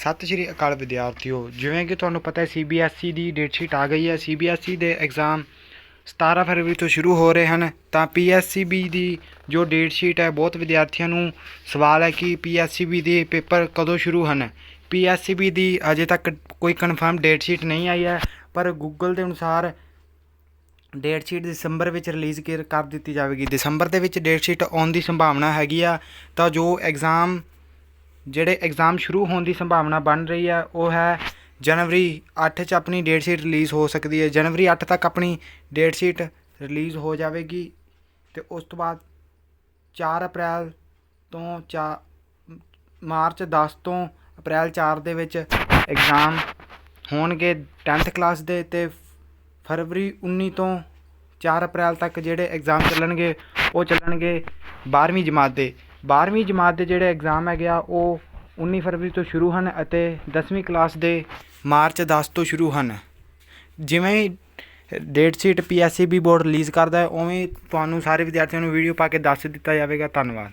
ਸਤਿ ਸ਼੍ਰੀ ਅਕਾਲ ਵਿਦਿਆਰਥੀਓ, ਜਿਵੇਂ ਕਿ ਤੁਹਾਨੂੰ ਪਤਾ ਹੈ ਸੀਬੀਐਸਈ ਦੀ ਡੇਟ ਸ਼ੀਟ ਆ ਗਈ ਹੈ। ਸੀਬੀਐਸਈ ਦੇ ਐਗਜ਼ਾਮ 17 ਫਰਵਰੀ ਤੋਂ ਸ਼ੁਰੂ ਹੋ ਰਹੇ ਹਨ। ਤਾਂ ਪੀਐਸਸੀਬੀ ਦੀ ਜੋ ਡੇਟ ਸ਼ੀਟ ਹੈ, ਬਹੁਤ ਵਿਦਿਆਰਥੀਆਂ ਨੂੰ ਸਵਾਲ ਹੈ ਕਿ ਪੀਐਸਸੀਬੀ ਦੇ ਪੇਪਰ ਕਦੋਂ ਸ਼ੁਰੂ ਹਨ। ਪੀਐਸਸੀਬੀ ਦੀ ਅਜੇ ਤੱਕ ਕੋਈ ਕਨਫਰਮ ਡੇਟ ਸ਼ੀਟ ਨਹੀਂ ਆਈ ਹੈ, ਪਰ ਗੂਗਲ ਦੇ ਅਨੁਸਾਰ ਡੇਟ ਸ਼ੀਟ ਦਸੰਬਰ ਵਿੱਚ ਰਿਲੀਜ਼ ਕਰ ਕਰ ਦਿੱਤੀ ਜਾਵੇਗੀ। ਦਸੰਬਰ ਦੇ ਵਿੱਚ ਡੇਟ ਸ਼ੀਟ ਆਉਣ ਦੀ ਸੰਭਾਵਨਾ ਹੈਗੀ ਆ। ਤਾਂ ਜੋ ਐਗਜ਼ਾਮ ਜਿਹੜੇ ਐਗਜ਼ਾਮ ਸ਼ੁਰੂ ਹੋਣ ਦੀ ਸੰਭਾਵਨਾ ਬਣ ਰਹੀ ਹੈ ਉਹ ਹੈ ਜਨਵਰੀ ਅੱਠ ਚ ਆਪਣੀ ਡੇਟ ਸ਼ੀਟ ਰਿਲੀਜ਼ ਹੋ ਸਕਦੀ ਹੈ। ਜਨਵਰੀ ਅੱਠ ਤੱਕ ਆਪਣੀ ਡੇਟ ਸ਼ੀਟ ਰਿਲੀਜ਼ ਹੋ ਜਾਵੇਗੀ ਅਤੇ ਉਸ ਤੋਂ ਬਾਅਦ ਚਾਰ ਅਪ੍ਰੈਲ ਤੋਂ ਚਾ, ਮਾਰਚ 10 ਤੋਂ ਅਪ੍ਰੈਲ 4 ਦੇ ਵਿੱਚ ਐਗਜ਼ਾਮ ਹੋਣਗੇ 10th ਕਲਾਸ ਦੇ ਤੇ ਫਰਵਰੀ 19 ਤੋਂ 4 ਅਪ੍ਰੈਲ ਤੱਕ ਜਿਹੜੇ ਐਗਜ਼ਾਮ ਚੱਲਣਗੇ, ਉਹ ਚੱਲਣਗੇ 12ਵੀਂ ਜਮਾਤ ਦੇ। 12ਵੀਂ ਜਮਾਤ ਦੇ ਜਿਹੜੇ ਐਗਜ਼ਾਮ ਹੈਗੇ ਆ, ਉਹ 19 ਫਰਵਰੀ ਤੋਂ ਸ਼ੁਰੂ ਹਨ ਅਤੇ 10ਵੀਂ ਕਲਾਸ ਦੇ ਮਾਰਚ ਦਸ ਤੋਂ ਸ਼ੁਰੂ ਹਨ। ਜਿਵੇਂ date sheet PSCB board release ਕਰਦਾ ਹੈ, ਉਵੇਂ ਹੀ ਤੁਹਾਨੂੰ ਸਾਰੇ ਵਿਦਿਆਰਥੀਆਂ ਨੂੰ ਵੀਡੀਓ ਪਾ ਕੇ ਦੱਸ ਦਿੱਤਾ ਜਾਵੇਗਾ। ਧੰਨਵਾਦ।